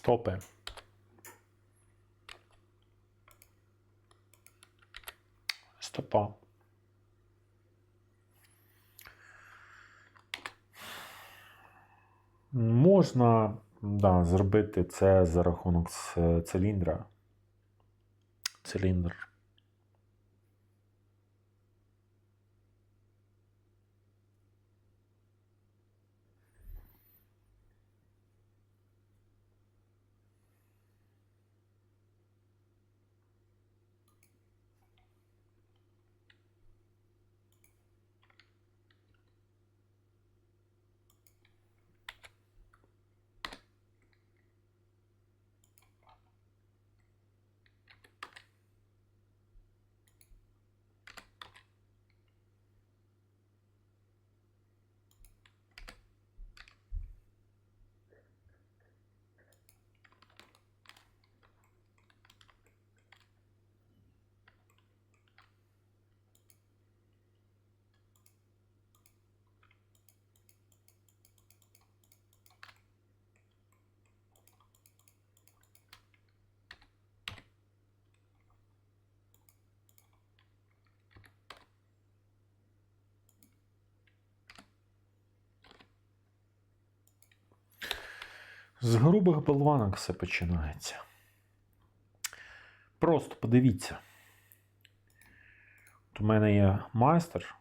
Стопи. Стопа. Можна да, зробити це за рахунок циліндра. Циліндр. З грубих болванок все починається. Просто подивіться. От у мене є майстер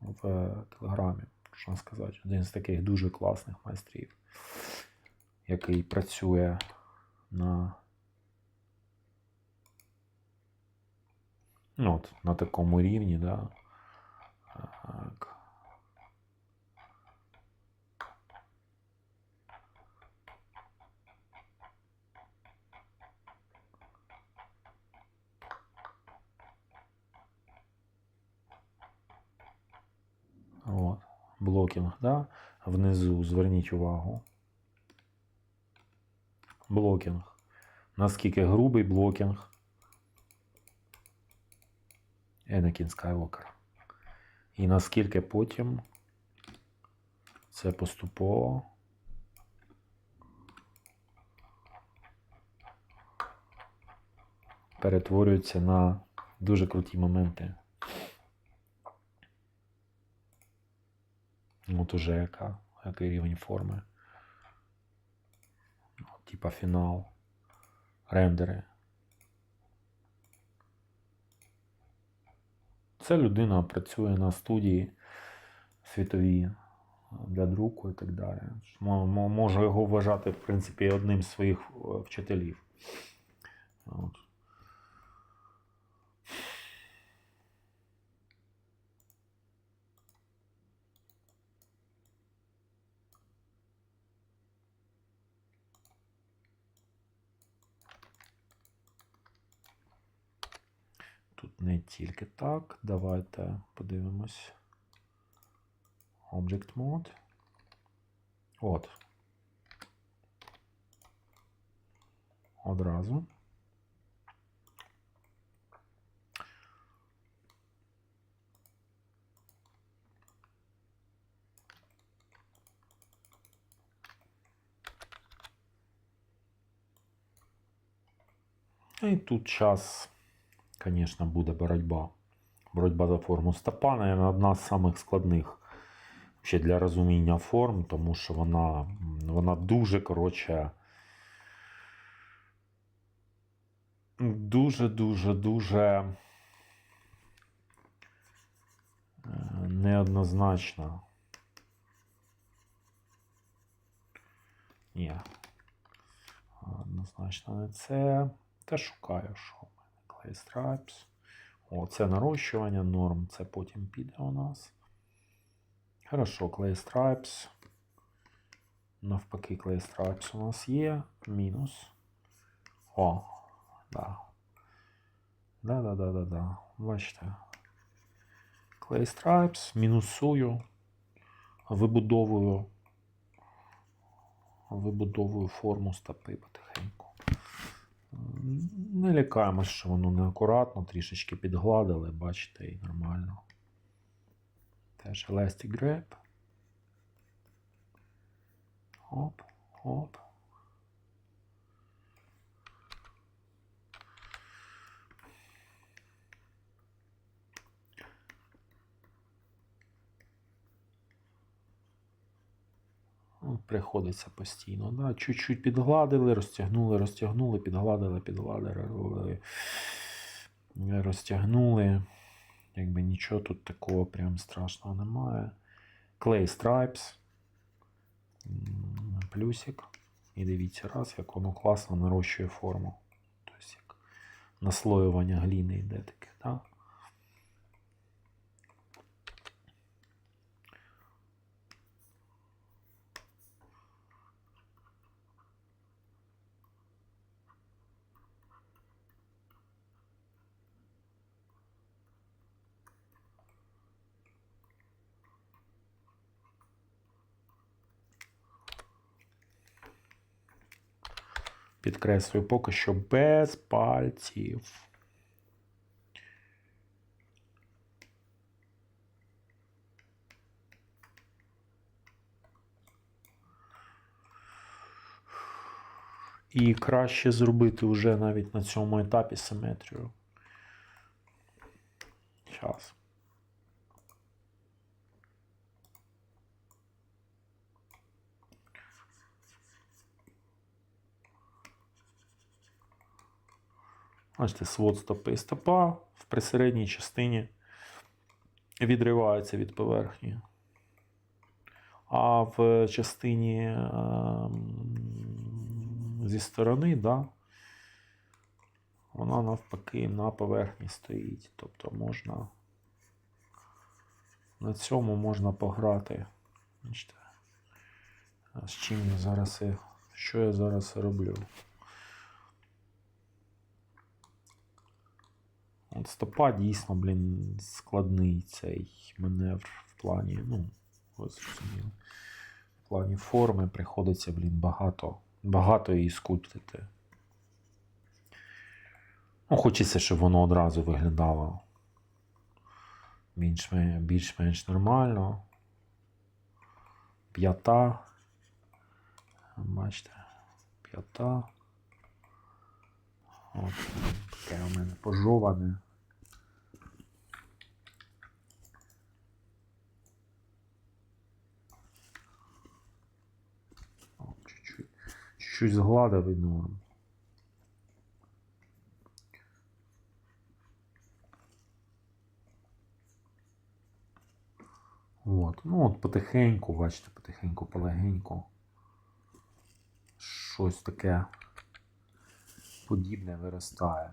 в Телеграмі, можна сказати, один з таких дуже класних майстрів, який працює на, ну, от, на такому рівні, да. Так. От, блокінг, да? Внизу зверніть увагу. Блокінг. Наскільки грубий блокінг. Енакін Скайвокер. І наскільки потім це поступово перетворюється на дуже круті моменти. От уже яка, який рівень форми. Типа фінал. Рендери. Це людина працює на студії світовій для друку і так далі. Мо- мо- Можу його вважати, в принципі, одним з своїх е, вчителів. От. Тут не тільки так. Давайте подивимось. Object Mode. От. Одразу. І тут час, звісно, буде боротьба. Боротьба за форму стопа, наверное, одна з самих складних ще для розуміння форм, тому що вона, вона дуже коротше. Дуже, дуже, дуже е, неоднозначна. Ні. Однозначно не це. Та шукаю, що Clay Stripes. О, це нарощування норм, це потім піде у нас. Хорошо, Clay Stripes. Навпаки, Clay Stripes у нас є. Мінус. О, да. Да, да, да, да, да. Бачите. Clay Stripes, мінусую, вибудовую. Вибудовую форму стопи потихеньку. Не лякаємось, що воно неакуратно, трішечки підгладили, бачите, і нормально. Теж Elastic Grip. Оп, оп. Приходиться постійно. Да? Чуть-чуть підгладили, розтягнули, розтягнули, підгладили, підгладили, розтягнули. Якби нічого тут такого прям страшного немає. Clay Stripes. Плюсик. І дивіться, раз, як воно класно нарощує форму. Тобто як наслоювання гліни йде таке, так? Підкреслюю, поки що без пальців. І краще зробити вже навіть на цьому етапі симетрію. Зараз. Бачите, свод стопи. Стопа в присередній частині відривається від поверхні. А в частині ем, зі сторони, да, вона навпаки на поверхні стоїть. Тобто можна на цьому можна пограти. Бачите, з чим я зараз що я зараз роблю? Стопа дійсно, блін, складний цей маневр в плані, ну, ви зрозуміли. В плані форми приходиться, блін, багато, багато її скульптити. Ну, хочеться, щоб воно одразу виглядало більш-менш нормально. П'ята. Бачите, п'ята. От, таке у мене пожоване. Чуть-чуть згладив і норм. От. Ну от потихеньку, бачите, потихеньку, полегеньку. Щось таке подібне виростає.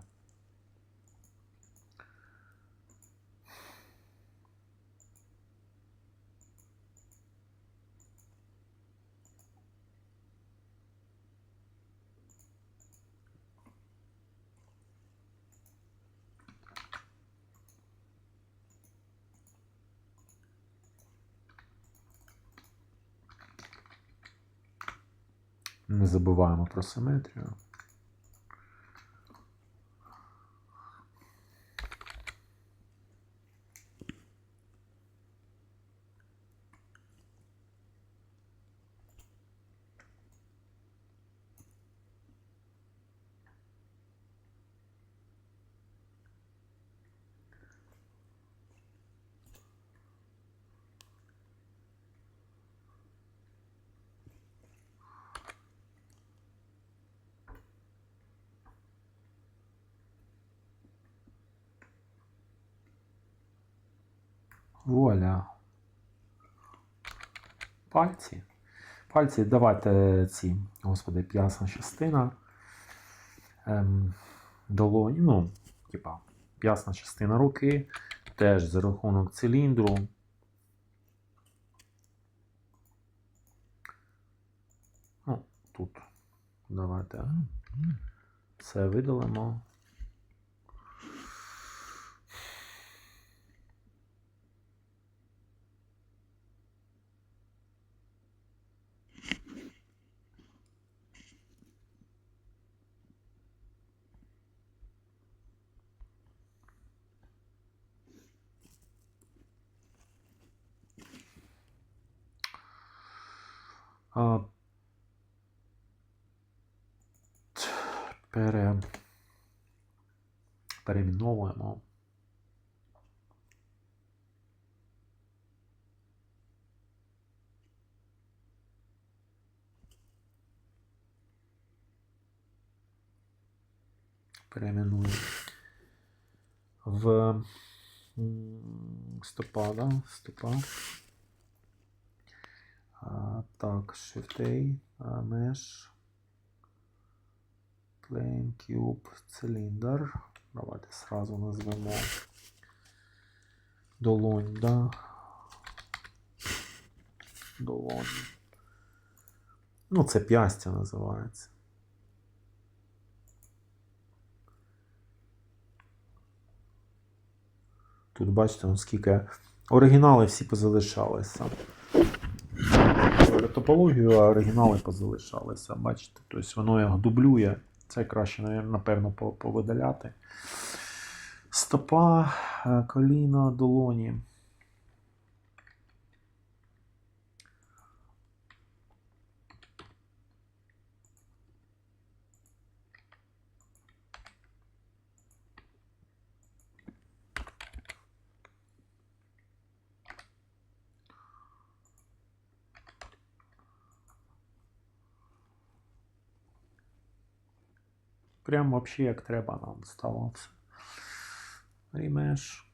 Не забуваємо про симетрію. Вуаля. Пальці. Пальці, давайте ці, господи, п'ясна частина. Ем, долоні, ну, типа, п'ясна частина руки. Теж за рахунок циліндру. Ну, тут. Давайте це видалимо. пере, переміновуємо. Перейменую в стопада стопа. Так, Shift A, а, Mesh, Plane, Cube, Cylinder. Давайте сразу назвемо долонь, да? Долонь. Ну, це п'ястя називається. Тут бачите, скільки оригінали всі позалишалися. Топологію, а оригінали позалишалися. Бачите, тобто воно його дублює. Це краще, напевно, повидаляти. Стопа, е, коліна, долоні. Прям вообще як треба нам стало все. Рімеш.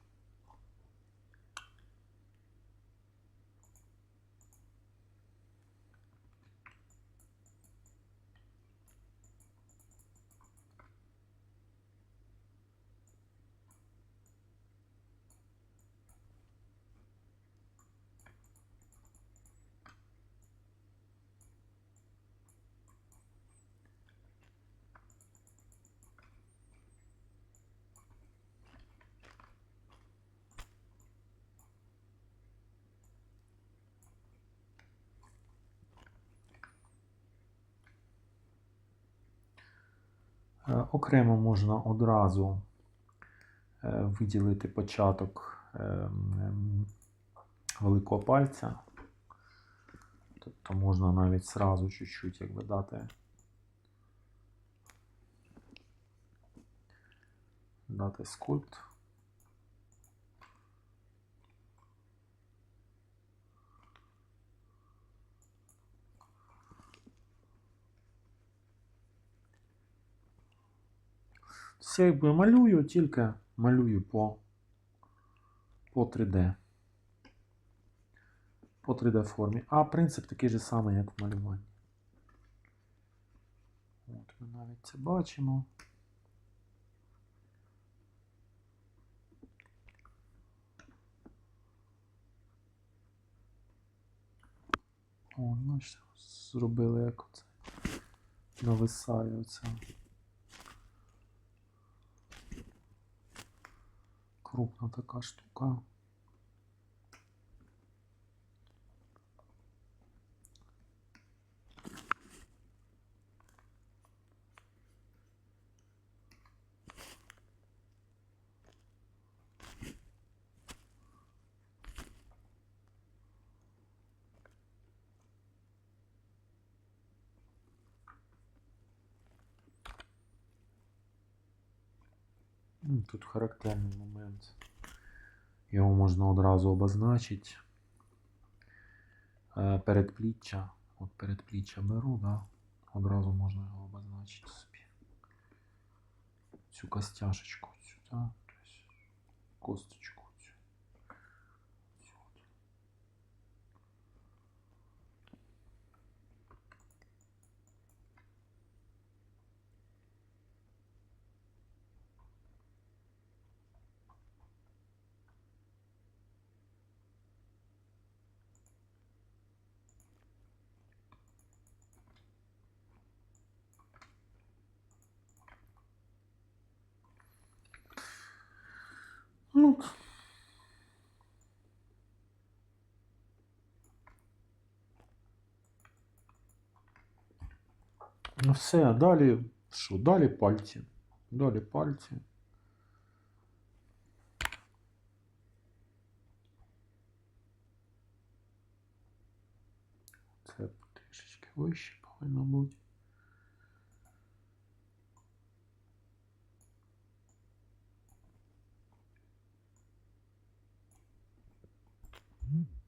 Окремо можна одразу е, виділити початок ем, великого пальця. Тобто можна навіть сразу чуть-чуть якби дати. Дати скульпт. Це якби малюю, тільки малюю по, по 3D. По 3D формі. А принцип такий же самий, як в малюванні. От ми навіть це бачимо. О, бачите, зробили як оце. Нависає оце. Крупна така штука. Тут характерний момент. Його можна одразу обозначити. Е, Передпліччя. От передпліччя беру, да? одразу можна його обозначити собі. Цю костяшечку, тобто косточку. Ну, ну все, далі що? Далі пальці. Далі пальці. Це трішечки вище повинно бути. Mm-hmm.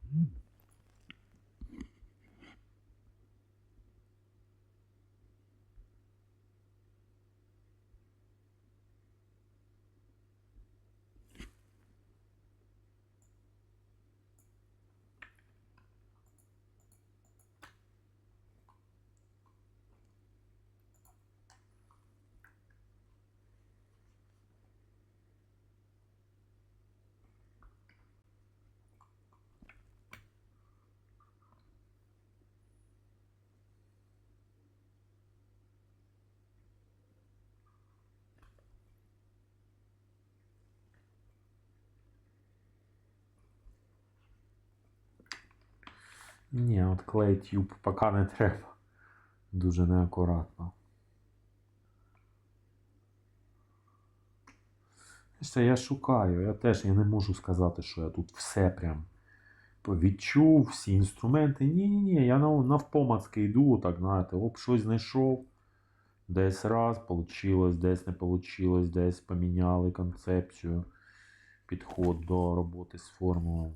Ні, от клей тюб поки не треба. Дуже неакуратно. Ще я шукаю, я теж я не можу сказати, що я тут все прям відчув, всі інструменти. Ні-ні-ні, я навпомацки йду, так знаєте, оп, щось знайшов. Десь раз получилось, десь не получилось, десь поміняли концепцію, підход до роботи з формулою.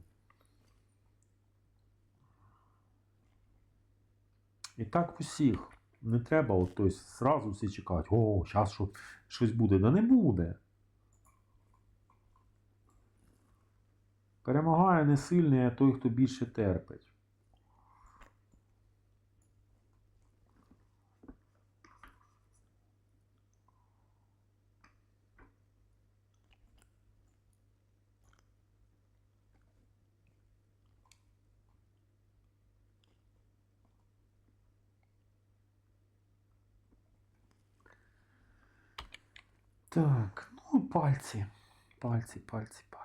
І так усіх. Не треба от, тобто, зразу всі чекають, о, зараз що, щось буде. Да не буде. Перемагає не сильний, а той, хто більше терпить. Так, ну пальці. Пальці, пальці, пальці.